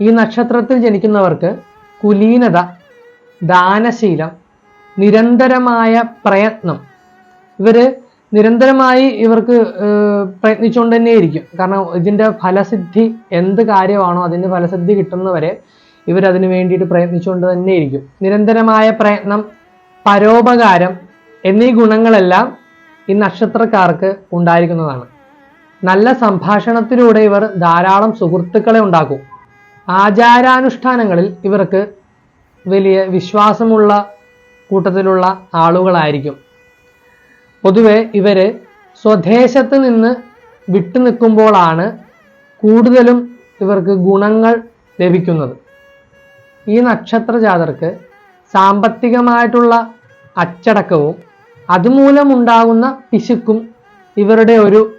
ഈ നക്ഷത്രത്തിൽ ജനിക്കുന്നവർക്ക് കുലീനത ദാനശീലം നിരന്തരമായ പ്രയത്നം. ഇവർ നിരന്തരമായി ഇവർക്ക് പ്രയത്നിച്ചുകൊണ്ട് തന്നെ ഇരിക്കും കാരണം ഇതിന്റെ ഫലസിദ്ധി എന്ത് കാര്യമാണോ അതിന്റെ ഫലസിദ്ധി കിട്ടുന്നവരെ ഇവർ അതിനു വേണ്ടിയിട്ട് പ്രയത്നിച്ചുകൊണ്ട് തന്നെ ഇരിക്കും നിരന്തരമായ പ്രയത്നം പരോപകാരം എന്നീ ഗുണങ്ങളെല്ലാം ഈ നക്ഷത്രക്കാർക്ക് ഉണ്ടായിരിക്കുന്നതാണ്. നല്ല സംഭാഷണത്തിലൂടെ ഇവർ ധാരാളം സുഹൃത്തുക്കളെ ഉണ്ടാക്കും. ആചാരാനുഷ്ഠാനങ്ങളിൽ ഇവർക്ക് വലിയ വിശ്വാസമുള്ള കൂട്ടത്തിലുള്ള ആളുകളായിരിക്കും. പൊതുവെ ഇവർ സ്വദേശത്ത് നിന്ന് വിട്ടു നിൽക്കുമ്പോഴാണ് കൂടുതലും ഇവർക്ക് ഗുണങ്ങൾ ലഭിക്കുന്നത്. ഈ നക്ഷത്ര ജാതർക്ക് സാമ്പത്തികമായിട്ടുള്ള അച്ചടക്കവും അതുമൂലമുണ്ടാകുന്ന പിശുക്കും ഇവരുടെ ഒരു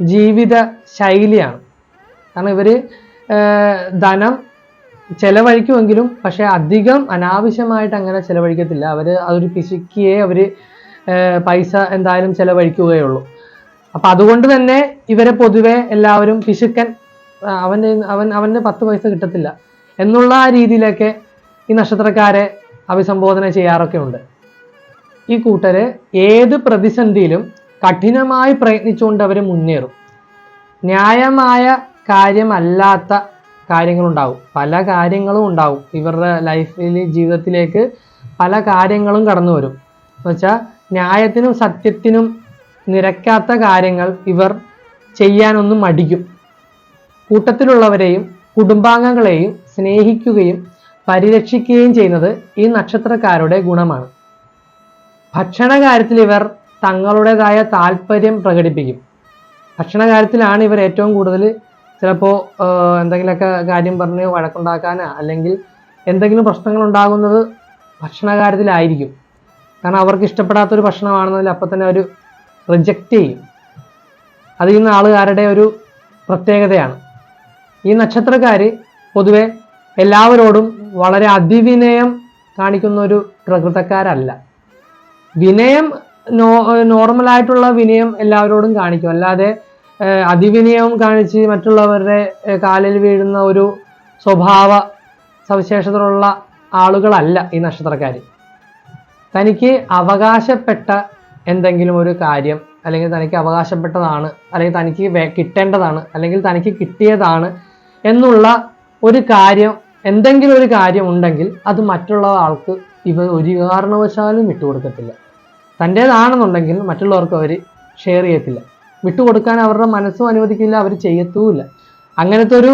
ജീവിത ശൈലിയാണ് കാരണം ഇവർ ഏർ, ധനം ചെലവഴിക്കുമെങ്കിലും പക്ഷേ അധികം അനാവശ്യമായിട്ട് അങ്ങനെ ചെലവഴിക്കത്തില്ല. അവർ അതൊരു പിശുക്കിയെ അവർ പൈസ എന്തായാലും ചെലവഴിക്കുകയുള്ളൂ. അപ്പൊ അതുകൊണ്ട് തന്നെ ഇവരെ പൊതുവെ എല്ലാവരും പിശുക്കൻ അവന്റെ അവൻ അവന്റെ പത്ത് പൈസ കിട്ടത്തില്ല എന്നുള്ള ആ രീതിയിലൊക്കെ ഈ നക്ഷത്രക്കാരെ അഭിസംബോധന ചെയ്യാറൊക്കെ ഉണ്ട്. ഈ കൂട്ടര് ഏത് പ്രതിസന്ധിയിലും കഠിനമായി പ്രയത്നിച്ചുകൊണ്ട് അവർ മുന്നേറും. ന്യായമായ കാര്യമല്ലാത്ത കാര്യങ്ങളുണ്ടാവും. പല കാര്യങ്ങളും ഉണ്ടാവും. ഇവരുടെ ലൈഫിൽ ജീവിതത്തിലേക്ക് പല കാര്യങ്ങളും കടന്നു വരും. എന്ന് വെച്ചാൽ ന്യായത്തിനും സത്യത്തിനും നിരക്കാത്ത കാര്യങ്ങൾ ഇവർ ചെയ്യാനൊന്നും മടിക്കും. കൂട്ടത്തിലുള്ളവരെയും കുടുംബാംഗങ്ങളെയും സ്നേഹിക്കുകയും പരിരക്ഷിക്കുകയും ചെയ്യുന്നത് ഈ നക്ഷത്രക്കാരുടെ ഗുണമാണ്. ഭക്ഷണ കാര്യത്തിൽ ഇവർ തങ്ങളുടേതായ താല്പര്യം പ്രകടിപ്പിക്കും. ഭക്ഷണ കാര്യത്തിലാണ് ഇവർ ഏറ്റവും കൂടുതൽ ചിലപ്പോൾ എന്തെങ്കിലുമൊക്കെ കാര്യം പറഞ്ഞ് വഴക്കുണ്ടാക്കാനോ അല്ലെങ്കിൽ എന്തെങ്കിലും പ്രശ്നങ്ങൾ ഉണ്ടാകുന്നത് ഭക്ഷണ കാര്യത്തിലായിരിക്കും കാരണം അവർക്ക് ഇഷ്ടപ്പെടാത്തൊരു ഭക്ഷണമാണെന്നതിൽ അപ്പം തന്നെ അവർ റിജക്റ്റ് ചെയ്യും. അത് നിന്ന് ആളുകാരുടെ ഒരു പ്രത്യേകതയാണ്. ഈ നക്ഷത്രക്കാർ പൊതുവെ എല്ലാവരോടും വളരെ അതിവിനയം കാണിക്കുന്ന ഒരു പ്രകൃതക്കാരല്ല. വിനയം നോ നോർമലായിട്ടുള്ള വിനയം എല്ലാവരോടും കാണിക്കും. അല്ലാതെ അതിവിനയം കാണിച്ച് മറ്റുള്ളവരുടെ കാലിൽ വീഴുന്ന ഒരു സ്വഭാവ സവിശേഷതയുള്ള ആളുകളല്ല ഈ നക്ഷത്രക്കാർ തനിക്ക് അവകാശപ്പെട്ട എന്തെങ്കിലും ഒരു കാര്യം അല്ലെങ്കിൽ തനിക്ക് അവകാശപ്പെട്ടതാണ് അല്ലെങ്കിൽ തനിക്ക് കിട്ടേണ്ടതാണ് അല്ലെങ്കിൽ തനിക്ക് കിട്ടിയതാണ് എന്നുള്ള ഒരു കാര്യം എന്തെങ്കിലും ഒരു കാര്യം ഉണ്ടെങ്കിൽ അത് മറ്റുള്ള ആൾക്ക് ഇവ ഒരു കാരണവശാലും വിട്ടുകൊടുക്കത്തില്ല. തന്റേതാണെന്നുണ്ടെങ്കിൽ മറ്റുള്ളവർക്ക് അവർ ഷെയർ ചെയ്യത്തില്ല. വിട്ടുകൊടുക്കാൻ അവരുടെ മനസ്സും അനുവദിക്കില്ല അവർ ചെയ്യത്തുമില്ല അങ്ങനത്തെ ഒരു